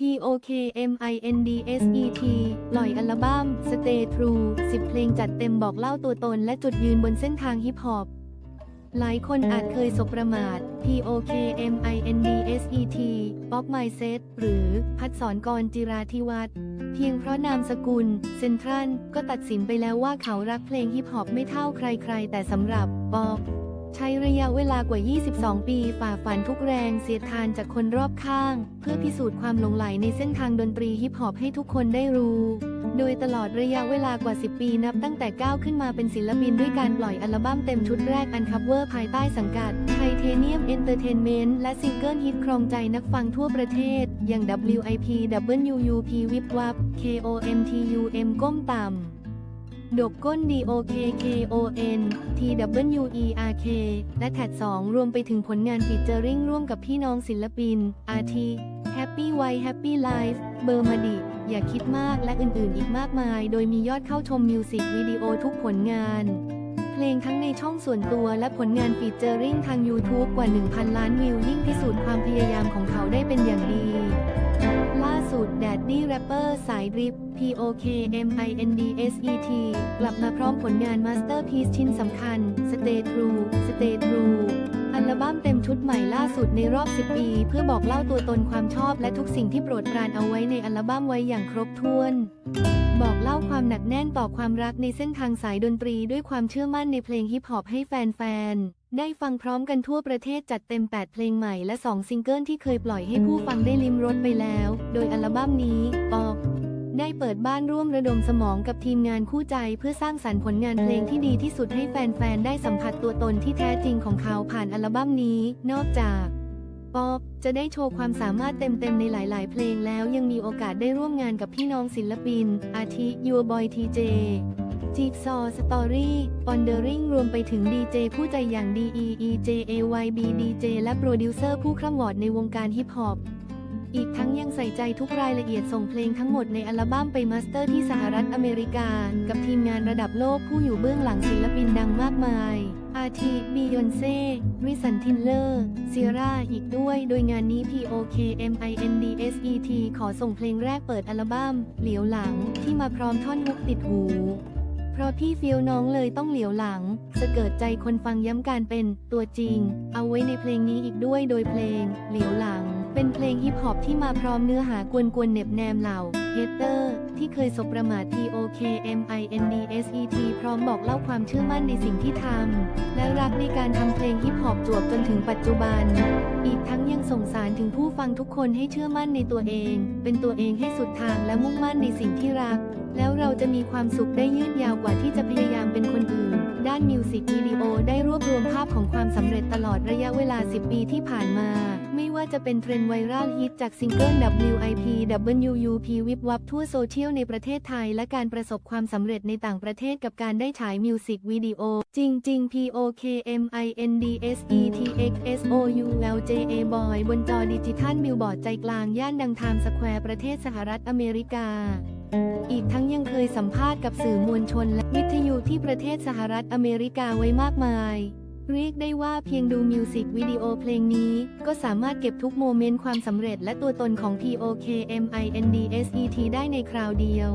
P O K M I N D S E T ปล่อยอัลบั้ม Stay True 10 เพลงจัดเต็มบอกเล่าตัวตนและจุดยืนบนเส้นทางฮิปฮอป หลายคนอาจเคยสบประมาท P O K M I N D S E T ป๊อกไมเซตหรือพัดสอนกรจิราธิวัฒน์เพียงเพราะนามสกุล เซนทรัลก็ตัดสินไปแล้วว่าเขารักเพลงฮิปฮอปไม่เท่าใครๆ แต่สำหรับป๊อก ใช้ระยะเวลากว่า 22 ปีฝ่าฟันทุกแรงเสียดทานจากคนรอบข้าง เพื่อพิสูจน์ความหลงไหลในเส้นทางดนตรีฮิปฮอปให้ทุกคนได้รู้ โดยตลอดระยะเวลากว่า 10 ปีนับตั้งแต่ก้าวขึ้นมาเป็นศิลปินด้วยการปล่อยอัลบั้มเต็มชุดแรกอันคัฟเวอร์ภายใต้สังกัดไทเทเนียมเอนเตอร์เทนเมนต์และซิงเกิลฮิตครองใจนักฟังทั่วประเทศ อย่าง WIP WUP วิบวับ KOMTUM ก้มต่ำ ดกก้น DOKKON TWERK และแท็ด2รวมไปถึงผลงานฟีเจอริงร่วมกับพี่น้องศิลปิน อาทิ Happy White Happy Life เบอร์มาดิ อย่าคิดมากและอื่นๆ อีกมากมาย โดยมียอดเข้าชมมิวสิกวิดีโอทุกผลงาน เพลงทั้งในช่องส่วนตัวและผลงานฟีเจอริงทาง YouTube กว่า 1,000 ล้านวิวยิ่งพิสูจน์ความพยายามของเขาได้เป็นอย่างดี ล่าสุดแดดดี้แรปเปอร์สายดริฟ P O K M I N D S E T กลับมาพร้อมผลงานมาสเตอร์พี e ชิ้นสำคัญ Stay True Stay True อัลบั้มเต็มชุดใหม่ล่าสุดในรอบ 10 ปี เพื่อบอกเล่าตัวตนความชอบและทุกสิ่งที่โปรดปรานเอาไว้ในอัลบั้มไว้อย่างครบถ้วน บอกเล่าความหนักแน่นต่อความรักในเส้นทางสายดนตรีด้วยความเชื่อมั่นในเพลงฮิปฮอปให้แฟนๆ ได้ฟังพร้อมกันทั่วประเทศจัดเต็ม 8 เพลงใหม่และ 2 ซิงเกิลที่เคยปล่อยให้ผู้ฟังได้ลิ้มรสไปแล้ว โดยอัลบั้มนี้ ปอกได้เปิดบ้านร่วมระดมสมองกับทีมงานคู่ใจเพื่อสร้างสรรค์ผลงานเพลงที่ดีที่สุดให้แฟน ๆ ได้สัมผัสตัวตนที่แท้จริงของเขาผ่านอัลบั้มนี้ นอกจากป๊อบจะได้โชว์ความสามารถเต็มๆในหลาย ๆ เพลงแล้วยังมีโอกาสได้ร่วมงานกับพี่น้องศิลปิน อาทิ Your Boy TJ จีซอสตอรี่ปอนเดอริงรวมไปถึงดีเจผู้ใจอย่าง DEEJAYB DJ และโปรดิวเซอร์ผู้คร่ำวอดในวงการฮิปฮอปอีกทั้งยังใส่ใจทุกรายละเอียดส่งเพลงทั้งหมดในอัลบั้มไปมาสเตอร์ที่สหรัฐอเมริกา กับทีมงานระดับโลกผู้อยู่เบื้องหลังศิลปินดังมากมาย อาทิบียอนเซ่ริสันทินเลอร์เซียร่าอีกด้วย โดยงานนี้ POKMINDSET ขอส่งเพลงแรกเปิดอัลบั้ม เหลียวหลังที่มาพร้อมท่อนฮุกติดหู เพราะพี่ฟิลน้องเลยต้องเหลียวหลังสะเกิดใจคนฟังย้ำการเป็นตัวจริง เอาไว้ในเพลงนี้อีกด้วยโดยเพลง เหลียวหลัง เป็นเพลงฮิปฮอปที่มาพร้อมเนื้อหากวนๆเน็บแนมเหล่าเฮเตอร์ ที่เคยสบประมาท POKMINDSET พร้อมบอกเล่าความเชื่อมั่นในสิ่งที่ทำ และรักในการทำเพลงฮิปฮอปจวบจนถึงปัจจุบัน อีกทั้งยังส่งสารถึงผู้ฟังทุกคนให้เชื่อมั่นในตัวเอง เป็นตัวเองให้สุดทางและมุ่งมั่นในสิ่งที่รัก แล้วเราจะมีความสุขได้ยืดยาวกว่าที่จะพยาย วบรวมภาพของความสำเร็จตลอดระยะเวลา 10 ปีที่ผ่านมา ไม่ว่าจะเป็นเทรนด์ไวรัลฮิตจากซิงเกิล WIP WUP วิบวับทั่วโซเชียลในประเทศไทย และการประสบความสำเร็จในต่างประเทศกับการได้ฉายมิวสิกวิดีโอ จริงจริง POKMINDSETHSOULJA Boy บนจอดิจิทัลบิลบอร์ดใจกลางย่านดังไทม์สแควร์ประเทศสหรัฐอเมริกาอีกทั้งยังเคยสัมภาษณ์กับสื่อมวลชนและวิทยุที่ประเทศสหรัฐอเมริกาไว้มากมาย เรียกได้ว่าเพียงดูมิวสิกวิดีโอเพลงนี้ ก็สามารถเก็บทุกโมเมนต์ความสำเร็จและตัวตนของ POKMINDSET ได้ในคราวเดียว